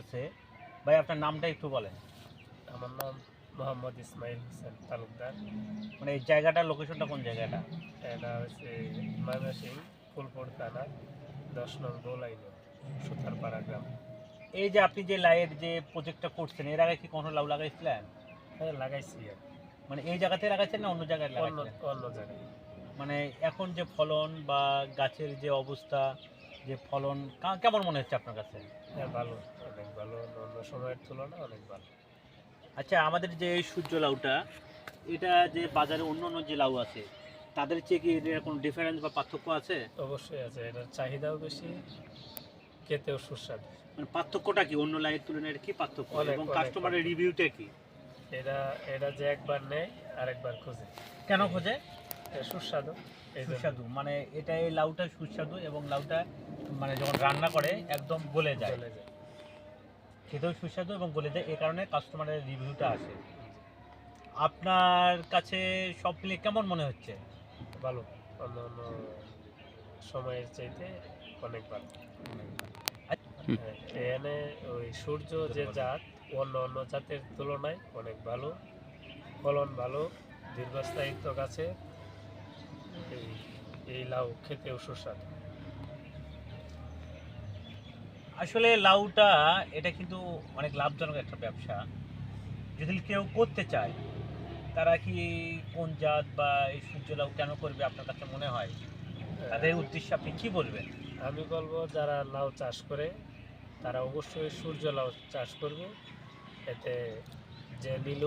আছে। ভাই আপনার নামটা একটু বলেন। আমার নাম মোহাম্মদ ইসমাইল হোসেন তালুকদার। মানে এই জায়গাটার লোকেশনটা কোন জায়গাটা? এটা হচ্ছে ময়মনসিং ফুলপুর থানা দশ নং গোলাইন সুতারপাড়া গ্রাম। এই যে আপনি যে লাইয়ের যে প্রজেক্টটা করছেন এর আগে কি কোনো লাউ লাগাইছিলেন? হ্যাঁ লাগাইছি আর। মানে এই জায়গাতে লাগাইছেন না অন্য জায়গায় লাগাইছেন অন্য জায়গায়। মানে এখন যে ফলন বা গাছের যে অবস্থা যে ফলন কেমন মনে হচ্ছে আপনার কাছে? হ্যাঁ ভালো অনেক ভালো। অন্য সময়ের তুলনায় অনেক ভালো। আচ্ছা আমাদের যে এই সূর্য লাউটা এটা যে বাজারে অন্য অন্য যে লাউ আছে তাদের চেয়ে কি এর কোনো ডিফারেন্স বা পার্থক্য আছে? অবশ্যই আছে। এটার চাহিদাও বেশি খেতেও সুস্বাদু। মানে পার্থক্যটা কি? অন্য লাইয়ের তুলনায় এর কি পার্থক্য? এবং কাস্টমারের রিভিউটা কি? এটা এটা যে একবার নেয় আরেকবার খোঁজে। কেন খোঁজে? এটা সুস্বাদু। সুস্বাদু। মানে এটা এই লাউটা সুস্বাদু এবং লাউটা মানে যখন রান্না করে একদম গলে যায়। খেতেও সুস্বাদু এবং গলে যায়। এই কারণে কাস্টমারের রিভিউটা আসে। আপনার কাছে সব মিলিয়ে কেমন মনে হচ্ছে? ভালো। অন্য সময়ের চাইতে অনেক ভালো। এখানে ওই সূর্য যে জাত অন্য অন্য জাতের তুলনায় অনেক ভালো। ফলন ভালো। দীর্ঘস্থায়িত্ব গাছে এই এই লাউ খেতেও সুস্বাদু। আসলে লাউটা এটা কিন্তু অনেক লাভজনক একটা ব্যবসা। যদি কেউ করতে চায় তারা কি কোন জাত বা এই সূর্য লাউ কেন করবে আপনার কাছে মনে হয়? তাদের উদ্দেশ্যে আপনি কি বলবেন? আমি বলব যারা লাউ চাষ করে তারা অবশ্যই সূর্য লাউ চাষ করবে। এতে যে নিল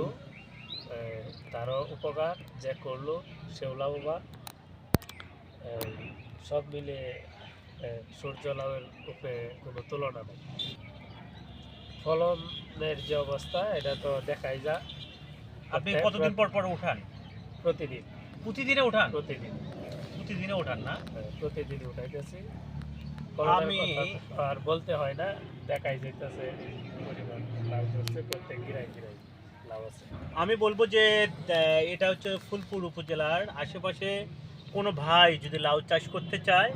তারও উপকার যে করল সেও লাভবান। সব মিলে সূর্য লাউয়ের উপরে কোনো তুলনা নেই। ফলনের যে অবস্থা এটা তো দেখাই যা। আপনি কতদিন পর পর উঠান? প্রতিদিন। প্রতিদিনে উঠান? প্রতিদিন। প্রতিদিনে উঠান না? প্রতিদিন উঠাইতেছি। আমি- আর বলতে হয় না দেখাই যাইতেছে পরিমাণ লাভ ধরছে প্রত্যেক গিরাই গিরাই লাভ আছে। আমি বলব যে এটা হচ্ছে ফুলপুর উপজেলার আশেপাশে কোনো ভাই যদি লাউ চাষ করতে চায়,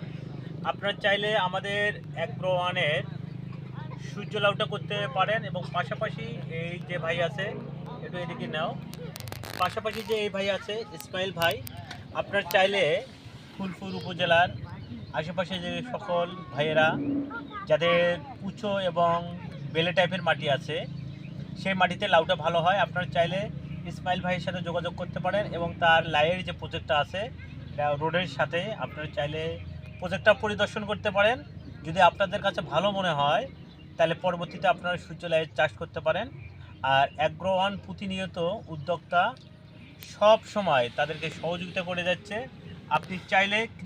আপনার চাইলে আমাদের অ্যাগ্রো ওয়ানের সূর্য লাউটা করতে পারেন এবং পাশাপাশি এই যে ভাই আছে, একটু এদিকে নাও। পাশাপাশি যে এই ভাই আছে ইসমাইল ভাই, আপনার চাইলে ফুলপুর উপজেলার আশেপাশে যে সকল ভাইয়েরা যাদের উঁচু এবং বেলে টাইপের মাটি আছে, সেই মাটিতে লাউটা ভালো হয়। আপনার চাইলে ইসমাইল ভাইয়ের সাথে যোগাযোগ করতে পারেন এবং তার লাইয়ের যে প্রজেক্টটা আছে রোডের সাথে আপনারা চাইলে প্রজেক্টটা পরিদর্শন করতে পারেন। যদি আপনাদের কাছে ভালো মনে হয়, তাহলে পরবর্তীতে আপনারা সূর্য লাইয়ের চাষ করতে পারেন। আর অ্যাগ্রো ওয়ান প্রতিনিয়ত উদ্যোক্তা সব সময় তাদেরকে সহযোগিতা করে যাচ্ছে। আপনি চাইলে